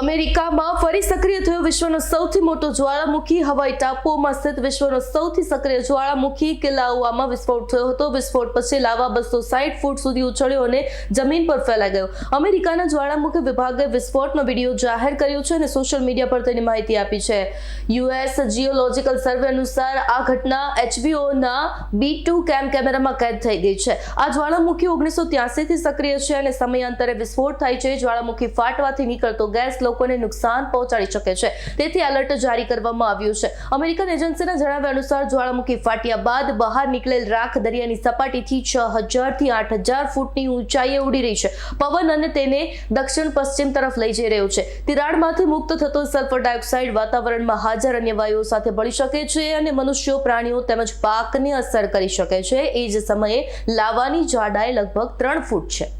અમેરિકામાં ફરી સક્રિય થયો વિશ્વનો સૌથી મોટો જ્વાળામુખી હવાઈ ટાપુઓમાં સ્થિત વિશ્વનો સૌથી સક્રિય જ્વાળામુખી કિલ્લાઓમાં વિસ્ફોટ થયો હતો. વિસ્ફોટ પછી લાવા બસો સાઠ ફૂટ સુધી ઉછળ્યો અને જમીન પર ફેલાઈ ગયો. અમેરિકાના જ્વાળામુખી વિભાગે વિસ્ફોટનો વીડિયો જાહેર કર્યો છે અને સોશિયલ મીડિયા પર તેની માહિતી આપી છે. યુએસ જીઓલોજીકલ સર્વે અનુસાર આ ઘટના એચબીઓના બી ટુ કેમ કેમેરામાં કેદ થઈ ગઈ છે. આ જ્વાળામુખી ઓગણીસો ત્યાસીથી સક્રિય છે અને સમયાંતરે વિસ્ફોટ થાય છે. જ્વાળામુખી ફાટવાથી નીકળતો ગેસ લોકોને નુકસાન પહોંચાડી શકે છે. તેથી એલર્ટ જારી કરવામાં આવ્યું છે. અમેરિકન એજન્સીના જણાવ્યા અનુસાર જ્વાળામુખી ફાટ્યા બાદ બહાર નીકળેલ રાખ દરિયાની સપાટીથી છ હજારથી આઠ હજાર ફૂટની ઊંચાઈએ ઉડી રહી છે. પવન અને તેને દક્ષિણ પશ્ચિમ તરફ લઈ જઈ રહ્યો છે. તિરાડમાંથી મુક્ત થતો સલ્ફર ડાયોક્સાઇડ વાતાવરણમાં હાજર અન્ય વાયુઓ સાથે ભળી શકે છે અને મનુષ્યો, પ્રાણીઓ તેમજ પાકને અસર કરી શકે છે. એ જ સમયે લાવાની જાડાઈ લગભગ ત્રણ ફૂટ છે.